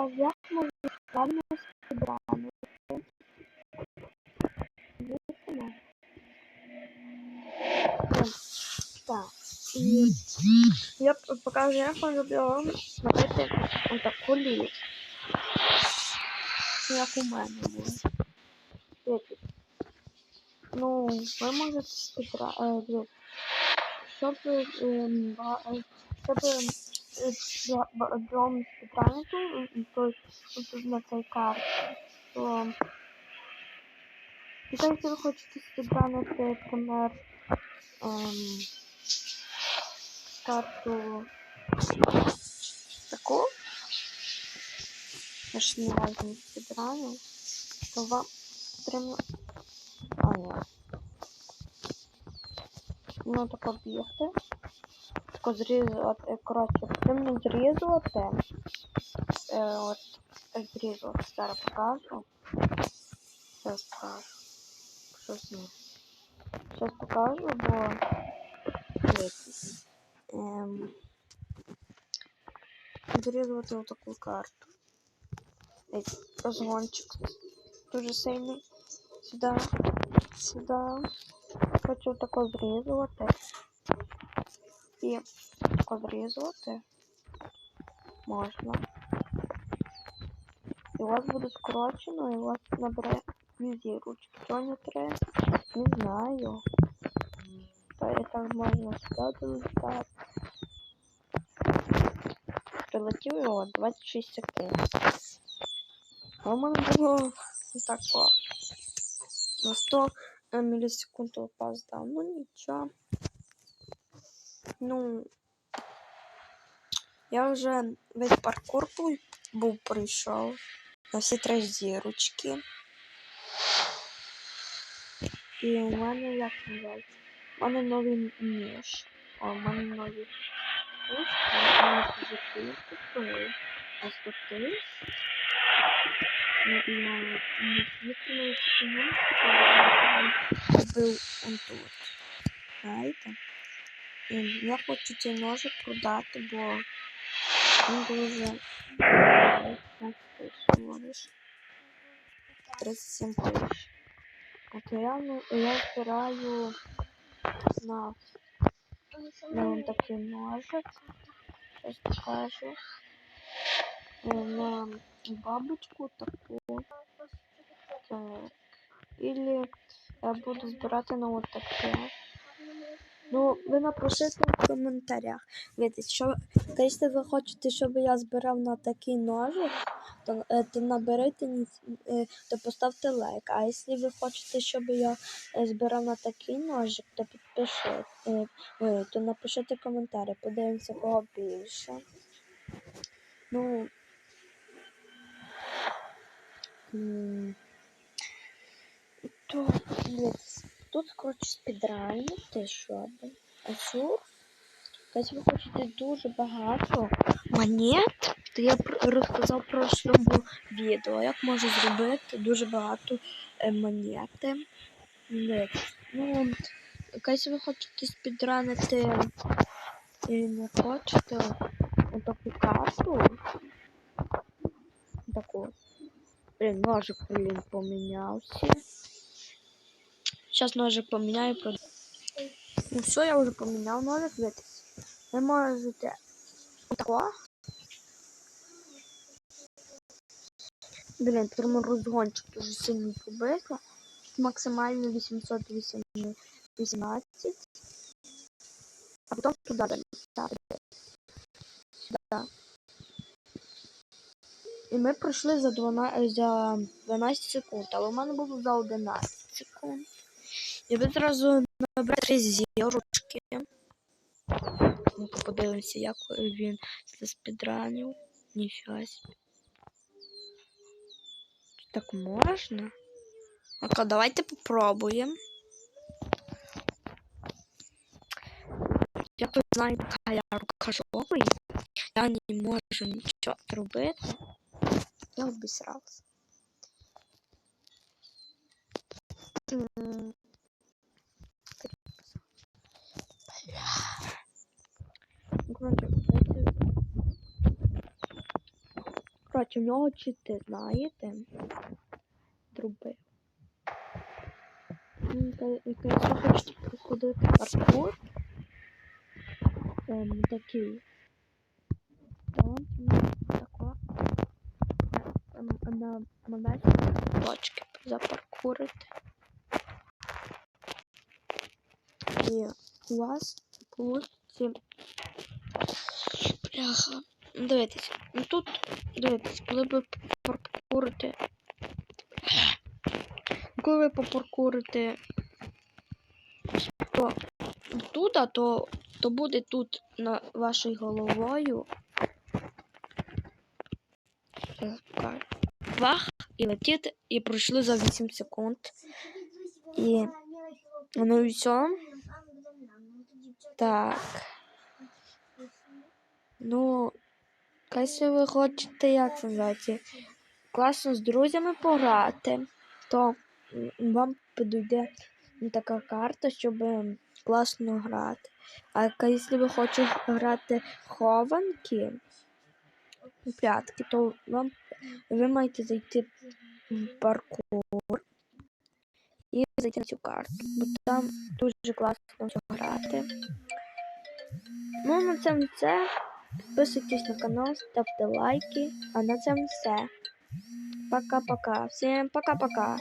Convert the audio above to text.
а як можна правильно спідранити? Звісно. Так, і я п- покажу, як можна було зробити отаку ліс. Як у мене було. Дивіться. Ну, ви можете спідра... е, дивіться. Щоб, ем, ба- е, щоб ем, е, бля- ба- дом спідранити, м, то есть тут на цій карті, то і так, ви хочете спідранити, наприклад, ем, карту таку, я ж не разу не то вам потрібно... А, ні. Ну, тако бігти. Тако зрізати, коротше, потрібно зрізувати. Е, от, зрізувати, зараз покажу. Зараз покажу. Щось ні. Зараз покажу, бо... Дивіться. Ем... Зрізувати отаку карту. Дивіться, розгончик дуже сильний. Сюди, сюди. Хочу тако зрізувати. І тако зрізувати. Можна. І у вас буде скорочено, і у вас набере дві зірочки. Чого не три? Не знаю. Та і так можна сюди долетати. Прилетів його 26 секунд. А у мене було тако. На 100 е, мілісекунд опоздав. Ну нічого. Ну. Я вже весь паркур бу- був пройшов. На всі три зірочки. І у мене як називається? У мене новий ніж. А у мене нові пушки. У мене позитивки були. А стати. Ну і я не світло був он тут. Знаєте? Я хочу цей ножик продати, бо він дуже 15 37 тисяч. От я, я збираю на, на такий ножик. Зараз покажу. Е, На бабочку таку. Так. Или я буду збирати на от таке. Ну, ви напишіть в коментарях. Якщо ви хочете, щоб я збирав на такий ножик, то, е, то наберете, е, то поставте лайк. А якщо ви хочете, щоб я е, збирав на такий ножик, то підпишіть. то напишіть коментарі, подивимося, кого більше. Ну. То, дивіться, тут, коротше, спідранити, щоб. Азур. Якщо ви хочете дуже багато монет, то я розказав в прошлому відео, як можна зробити дуже багато е, монети. Ну, якщо ви хочете спідранити і не хочете отаку карту, таку, блін, ножик, блін, помінявся. Сейчас ножик поміняю. про- Ну все, я вже поміняв ножик. Ви можете отако. Блін, прямо розгончик дуже сильно побито. Максимально 818. А потім туди ставити. Сюди. І ми пройшли за 12, за 12 секунд, але у мене було за 11 секунд. І ви зразу набрати зірочки. Ну-ка подивимося, як він це спідранив. Ніфіга собі. Так можна? Ну-ка, давайте попробуємо. Як ви знаєте, я рукожопий. Я не можу нічого зробити. Я обісрався. М. Ну, коротше, Коротше, в нього чити, знаєте? Труби. Якщо хочете проходити паркур, ем, такий, то вам тако ем, на маленькі точки запаркурити. І у вас получиться Бляха. Дивіться, ну тут дивіться, коли ви паркурите. Коли ви попаркурите то тут, а то, то буде тут на вашою головою. Бах, і летіти, і пройшли за 8 секунд. І ну і все. Так. Ну, якщо ви хочете, як сказати, класно з друзями пограти, то вам підійде така карта, щоб класно грати. А якщо ви хочете грати хованки, прятки, то вам ви маєте зайти в паркур і зайти на цю карту, бо там дуже класно грати. Ну, на цьому все. Підписуйтесь на канал, ставте лайки. А на цьому все. Пока-пока. Всім пока-пока.